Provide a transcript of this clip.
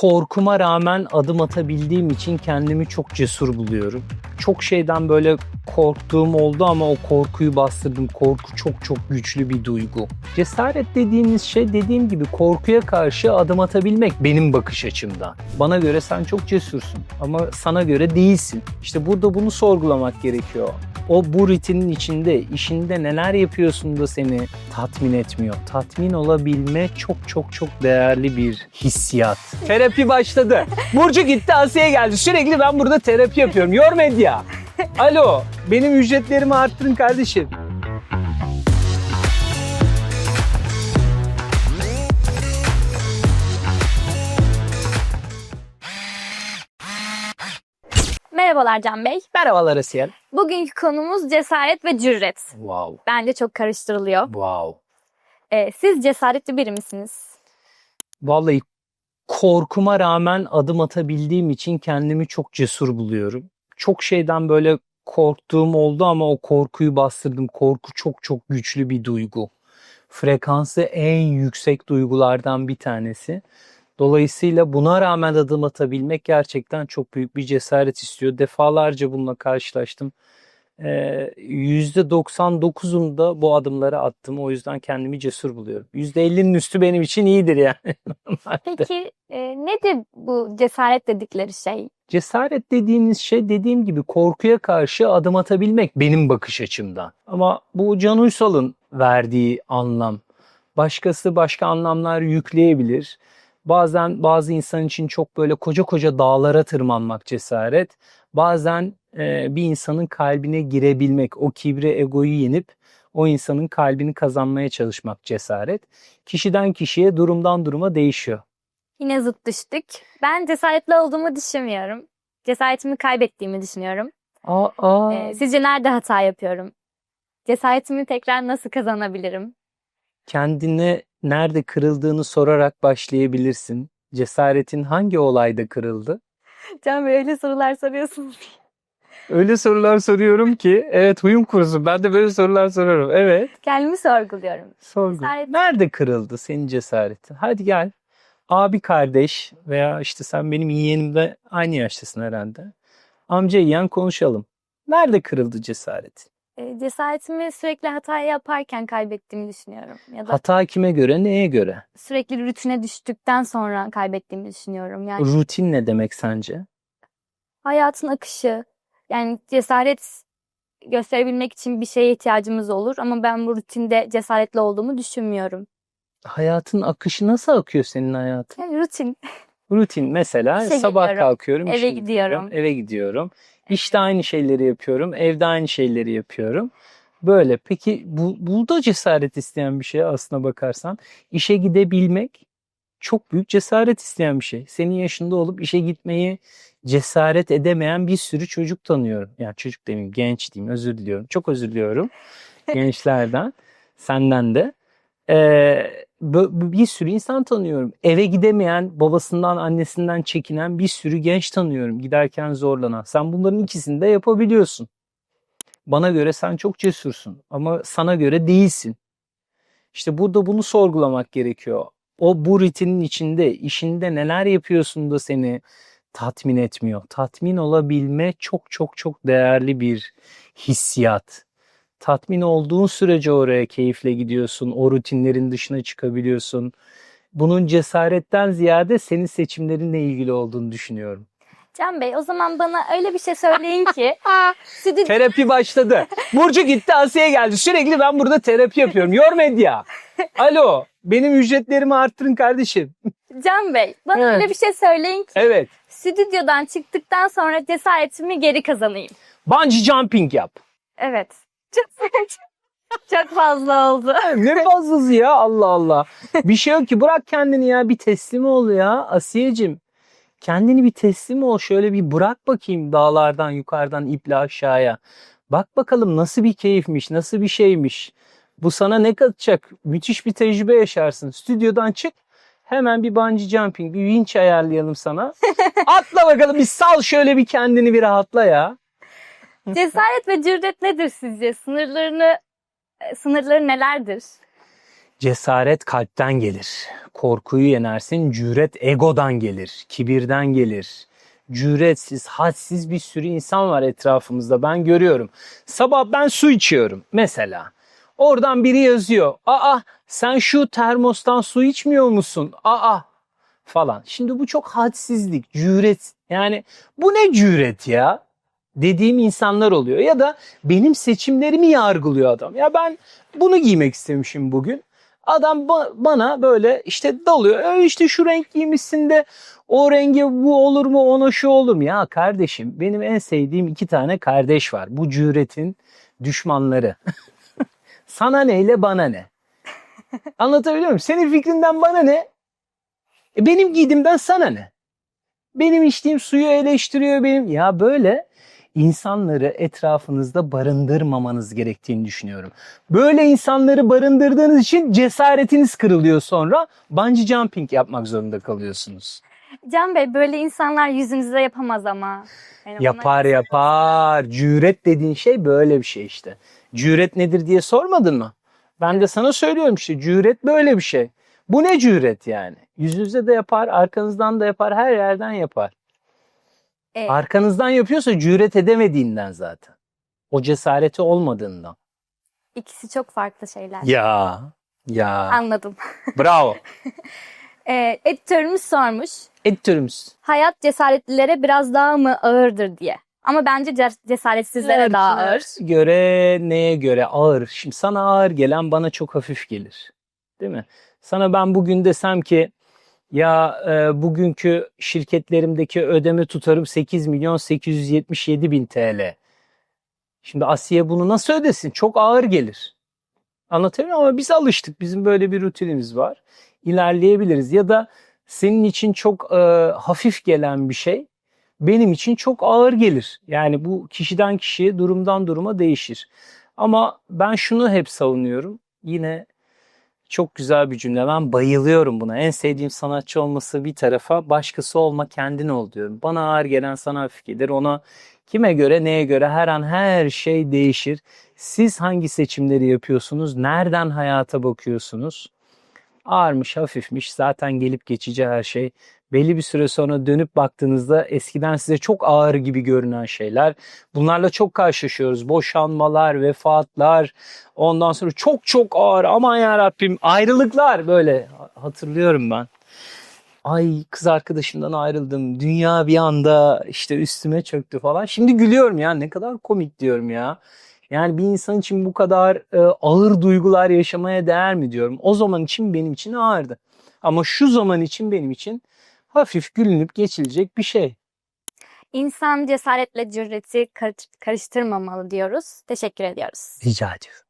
korkuma rağmen adım atabildiğim için kendimi çok cesur buluyorum. Çok şeyden böyle korktuğum oldu ama o korkuyu bastırdım. Korku çok çok güçlü bir duygu. Cesaret dediğiniz şey dediğim gibi korkuya karşı adım atabilmek benim bakış açımdan. Bana göre sen çok cesursun ama sana göre değilsin. İşte burada bunu sorgulamak gerekiyor. O bu ritinin içinde, işinde neler yapıyorsun da seni tatmin etmiyor. Tatmin olabilme çok çok çok değerli bir hissiyat. Terapi başladı. Burcu gitti Asya'ya geldi. Sürekli ben burada terapi yapıyorum. Yor Medya. Alo, benim ücretlerimi arttırın kardeşim. Merhabalar Can Bey. Merhabalar Asiyel. Bugünkü konumuz cesaret ve cüret. Wow, Bence çok karıştırılıyor. wow. Ee, siz cesaretli biri misiniz? Vallahi korkuma rağmen adım atabildiğim için kendimi çok cesur buluyorum. Çok şeyden böyle korktuğum oldu ama o korkuyu bastırdım. Korku çok çok güçlü bir duygu. Frekansı en yüksek duygulardan bir tanesi. Dolayısıyla buna rağmen adım atabilmek gerçekten çok büyük bir cesaret istiyor. Defalarca bununla karşılaştım. Ee, %99'unda bu adımları attım. O yüzden kendimi cesur buluyorum. %50'nin üstü benim için iyidir yani. Peki e, nedir bu cesaret dedikleri şey? Cesaret dediğiniz şey dediğim gibi korkuya karşı adım atabilmek benim bakış açımdan. Ama bu Can Uysal'ın verdiği anlam. Başkası başka anlamlar yükleyebilir. Bazen bazı insan için çok böyle koca koca dağlara tırmanmak cesaret. Bazen e, bir insanın kalbine girebilmek, o kibre egoyu yenip o insanın kalbini kazanmaya çalışmak cesaret. Kişiden kişiye, durumdan duruma değişiyor. Yine zıt düştük. Ben cesaretli olduğumu düşünmüyorum. Cesaretimi kaybettiğimi düşünüyorum. Aa, aa. Ee, sizce nerede hata yapıyorum? Cesaretimi tekrar nasıl kazanabilirim? kendine nerede kırıldığını sorarak başlayabilirsin. Cesaretin hangi olayda kırıldı? Can Bey öyle sorular soruyorsunuz. Öyle sorular soruyorum ki evet huyum kurusun. Ben de böyle sorular soruyorum. Evet. Kendimi sorguluyorum. Sorgu. Cesaret- Nerede kırıldı senin cesaretin? Hadi gel. Abi kardeş veya işte sen benim yeğenimle aynı yaştasın herhalde. Amca yeğen konuşalım. Nerede kırıldı cesaretin? Cesaretimi sürekli hata yaparken kaybettiğimi düşünüyorum. Ya da Hata kime göre, neye göre? sürekli rutine düştükten sonra kaybettiğimi düşünüyorum. Yani Rutin ne demek sence? hayatın akışı, yani cesaret gösterebilmek için bir şeye ihtiyacımız olur ama ben bu rutinde cesaretli olduğumu düşünmüyorum. Hayatın akışı nasıl akıyor senin hayatın? Yani rutin, Rutin mesela İşe sabah gidiyorum, kalkıyorum, eve işe gidiyorum. eve gidiyorum. İşte aynı şeyleri yapıyorum, evde aynı şeyleri yapıyorum. Böyle. Peki bu, bu da cesaret isteyen bir şey aslına bakarsan. İşe gidebilmek çok büyük cesaret isteyen bir şey. Senin yaşında olup işe gitmeyi cesaret edemeyen bir sürü çocuk tanıyorum. Yani çocuk demeyeyim, genç diyeyim, özür diliyorum. Çok özür diliyorum gençlerden, senden de. Ee, bir sürü insan tanıyorum. Eve gidemeyen, babasından, annesinden çekinen bir sürü genç tanıyorum. Giderken zorlanan. Sen bunların ikisini de yapabiliyorsun. Bana göre sen çok cesursun ama sana göre değilsin. İşte burada bunu sorgulamak gerekiyor. O bu ritinin içinde, işinde neler yapıyorsun da seni tatmin etmiyor. Tatmin olabilme çok çok çok değerli bir hissiyat tatmin olduğun sürece oraya keyifle gidiyorsun. O rutinlerin dışına çıkabiliyorsun. Bunun cesaretten ziyade senin seçimlerinle ilgili olduğunu düşünüyorum. Can Bey o zaman bana öyle bir şey söyleyin ki stüdyo, Terapi başladı. Burcu gitti Asya'ya geldi. Sürekli ben burada terapi yapıyorum. Yor Medya. Alo, benim ücretlerimi arttırın kardeşim. Can Bey bana Evet. öyle bir şey söyleyin ki Evet. stüdyodan çıktıktan sonra cesaretimi geri kazanayım. Bungee jumping yap. Evet. Çok, çok fazla oldu. Ne fazlası ya Allah Allah. Bir şey yok ki bırak kendini ya bir teslim ol ya Asiyeciğim. Kendini bir teslim ol şöyle bir bırak bakayım dağlardan yukarıdan iple aşağıya. Bak bakalım nasıl bir keyifmiş nasıl bir şeymiş. Bu sana ne katacak? Müthiş bir tecrübe yaşarsın. Stüdyodan çık hemen bir bungee jumping bir winch ayarlayalım sana. Atla bakalım bir sal şöyle bir kendini bir rahatla ya. Cesaret ve cüret nedir sizce? Sınırlarını e, sınırları nelerdir? Cesaret kalpten gelir. Korkuyu yenersin. Cüret egodan gelir. Kibirden gelir. Cüretsiz, hadsiz bir sürü insan var etrafımızda. Ben görüyorum. Sabah ben su içiyorum mesela. Oradan biri yazıyor. Aa sen şu termostan su içmiyor musun? Aa falan. Şimdi bu çok hadsizlik, cüret. Yani bu ne cüret ya? Dediğim insanlar oluyor. Ya da benim seçimlerimi yargılıyor adam. Ya ben bunu giymek istemişim bugün. Adam ba- bana böyle işte dalıyor. E işte şu renk giymişsin de o renge bu olur mu ona şu olur mu? Ya kardeşim benim en sevdiğim iki tane kardeş var. Bu cüretin düşmanları. Sana neyle bana ne? Anlatabiliyor muyum? Senin fikrinden bana ne? E benim giydiğimden sana ne? Benim içtiğim suyu eleştiriyor benim. Ya böyle insanları etrafınızda barındırmamanız gerektiğini düşünüyorum. Böyle insanları barındırdığınız için cesaretiniz kırılıyor sonra. Bungee jumping yapmak zorunda kalıyorsunuz. Can Bey böyle insanlar yüzünüze yapamaz ama. Yani Yapar yapar. Cüret dediğin şey böyle bir şey işte. Cüret nedir diye sormadın mı? Ben de sana söylüyorum işte cüret böyle bir şey. Bu ne cüret yani? Yüzünüze de yapar, arkanızdan da yapar, her yerden yapar. Evet. Arkanızdan yapıyorsa cüret edemediğinden zaten. O cesareti olmadığından. İkisi çok farklı şeyler. Ya, ya. Anladım. Bravo. Ee, editörümüz sormuş. Editörümüz. Hayat cesaretlilere biraz daha mı ağırdır diye. Ama bence ce- cesaretsizlere daha ağır. Göre neye göre ağır? Şimdi sana ağır gelen bana çok hafif gelir. Değil mi? Sana ben bugün desem ki ya e, bugünkü şirketlerimdeki ödeme tutarım 8 milyon 877 bin TL. Şimdi Asiye bunu nasıl ödesin? Çok ağır gelir. Anlatabiliyor muyum? Ama biz alıştık. Bizim böyle bir rutinimiz var. İlerleyebiliriz. Ya da senin için çok e, hafif gelen bir şey benim için çok ağır gelir. Yani bu kişiden kişiye, durumdan duruma değişir. Ama ben şunu hep savunuyorum. Yine çok güzel bir cümle. Ben bayılıyorum buna. En sevdiğim sanatçı olması bir tarafa, başkası olma kendin ol diyorum. Bana ağır gelen sana hafif. Ona kime göre, neye göre her an her şey değişir. Siz hangi seçimleri yapıyorsunuz? Nereden hayata bakıyorsunuz? Ağırmış, hafifmiş. Zaten gelip geçici her şey. Belli bir süre sonra dönüp baktığınızda eskiden size çok ağır gibi görünen şeyler. Bunlarla çok karşılaşıyoruz. Boşanmalar, vefatlar, ondan sonra çok çok ağır aman ya Rabbim ayrılıklar böyle hatırlıyorum ben. Ay kız arkadaşımdan ayrıldım. Dünya bir anda işte üstüme çöktü falan. Şimdi gülüyorum ya ne kadar komik diyorum ya. Yani bir insan için bu kadar e, ağır duygular yaşamaya değer mi diyorum. O zaman için benim için ağırdı. Ama şu zaman için benim için hafif gülünüp geçilecek bir şey. İnsan cesaretle cüreti kar- karıştırmamalı diyoruz. Teşekkür ediyoruz. Rica ediyorum.